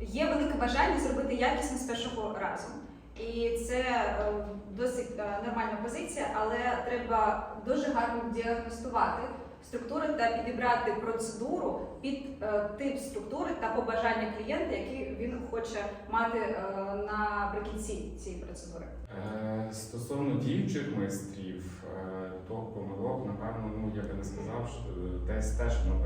є велике бажання зробити якісно з першого разу. І це е, досить е, нормальна позиція, але треба дуже гарно діагностувати структури та підібрати процедуру під е, тип структури та побажання клієнта, які він хоче мати наприкінці цієї процедури. Стосовно діючих майстрів, то помилок, напевно, ну я би не сказав, що десь теж воно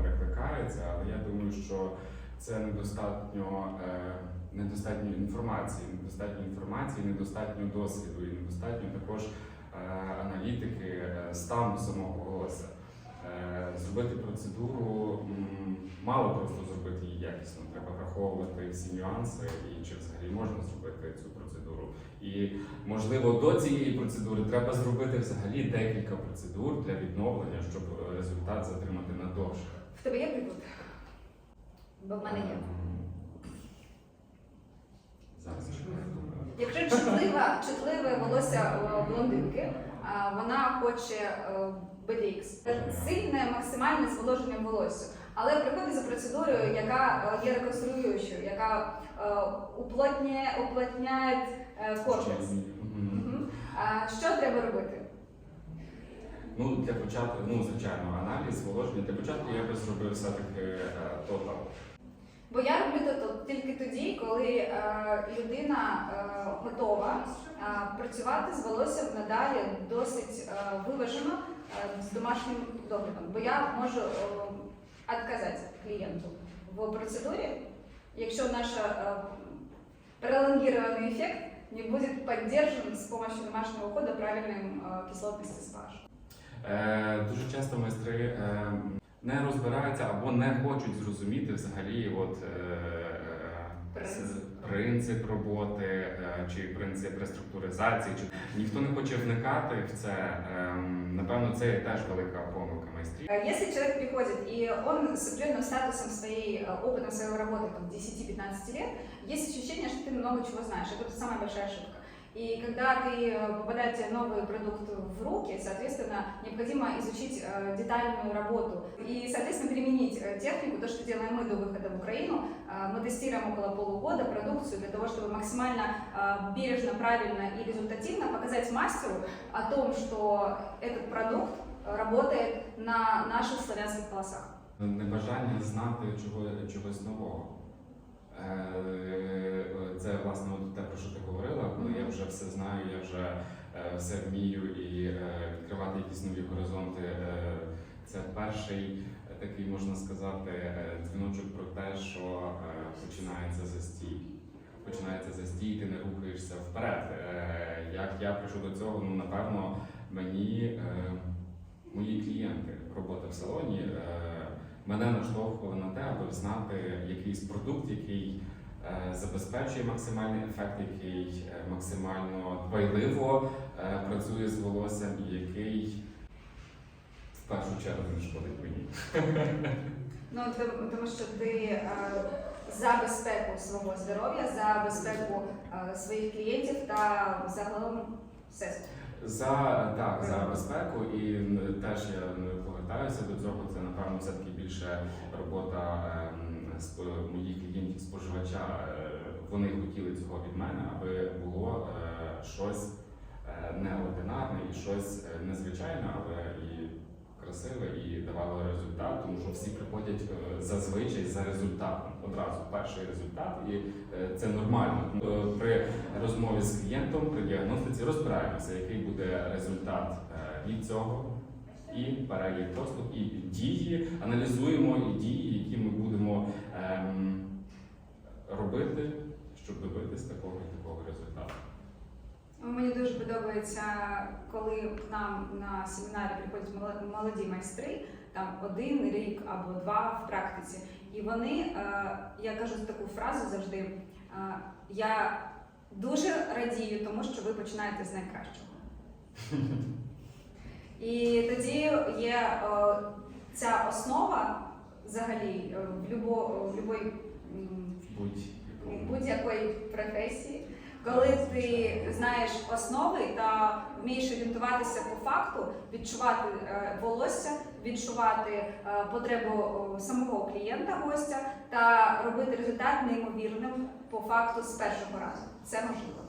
перекликається, але я думаю, що це недостатньо, е, недостатньо інформації, недостатньо інформації, недостатньо досвіду і недостатньо також е, аналітики е, стану самого волосся. Е, Зробити процедуру м, мало просто зробити її якісно. Треба враховувати всі нюанси і чи взагалі можна зробити цю процедуру. І можливо до цієї процедури треба зробити взагалі декілька процедур для відновлення, щоб е, результат затримати надовше. В тебе є приклад? Бо в мене є. Ем, Зараз. Якщо чутлива, чутливе волосся е, блондинки, вона хоче е, BDX. Сильне максимальне зволоження волосся. Але приходить за процедурою, яка е, є реконструюючою, яка е, уплотняє, уплотняє е, корпус. Що треба робити? Ну, для початку, ну, звичайно, аналіз, зволоження. Для початку я би зробив все-таки е, тотал. Бо я роблю то тільки тоді, коли е, людина е, готова е, працювати з волоссям надалі досить е, виважено е, з домашнім доглядом. Бо я можу е, відказати клієнту в процедурі, якщо наш е, пролонгированный эффект не будет поддержан с помощью домашнего ухода правильным э, кислотности спаж. Е, дуже часто майстри е, не розбираються або не хочуть зрозуміти взагалі от, е, е, Принцип. с- принцип роботи е, чи принцип реструктуризації. Чи ніхто не хоче вникати в це. Е, напевно, це є теж велика помилка майстрів. Э, Если человек приходит и он с определенным статусом своей, э, опытом своей работы, там, 10-15 лет, есть ощущение, что ты много чего знаешь. Это самая большая ошибка. И когда ты э, попадает новый продукт в руки, соответственно, необходимо изучить э, детальную работу и, соответственно, применить э, технику, то, что делаем мы до выхода в Украину. Мы тестируем около полугода продукцию для того, чтобы максимально бережно, правильно и результативно показать мастеру о том, что этот продукт работает на наших славянских волосах. Небажання знати чого, чогось нового. Це власне от те, про що ти говорила, коли я вже все знаю, я вже е, все вмію і е, відкривати якісь нові горизонти. Е, Це перший такий, можна сказати, дзвіночок про те, що починається застій. Починається застій, ти не рухаєшся вперед. Як я прийшов до цього, ну напевно, мені мої клієнти, робота в салоні. мене наштовхували на те, аби знати якийсь продукт, який забезпечує максимальний ефект, який е, максимально дбайливо е, працює з волоссям і який в першу чергу не шкодить мені. Ну тому, що ти е, за безпеку свого здоров'я, за безпеку е, своїх клієнтів та загалом всесвіту. За так, за безпеку і теж я повертаюся до цього. Це напевно все таки більше робота ем, моїх клієнтів споживача. Е, Вони хотіли цього від мене, аби було е, щось е, неординарне і щось е, незвичайне, але і красиве, і давало результат, тому що всі приходять е, зазвичай за результатом. Одразу перший результат, і е, це нормально. Е, При розмові з клієнтом при діагностиці розбираємося, який буде результат е, від цього, і перелік доступ, і дії, аналізуємо і дії, які ми будемо ем, робити, щоб добитись такого і такого результату. Мені дуже подобається, коли к нам на семінарі приходять молоді майстри, там один рік або два в практиці. І вони, е, я кажу таку фразу завжди: е, я дуже радію тому, що ви починаєте з найкращого. І тоді є е, ця основа взагалі е, в любой, Будь-якому. будь-якої професії. Коли ти знаєш основи та вмієш орієнтуватися по факту, відчувати е, волосся, відчувати е, потребу е, самого клієнта гостя та робити результат неймовірним по факту з першого разу. Це можливо.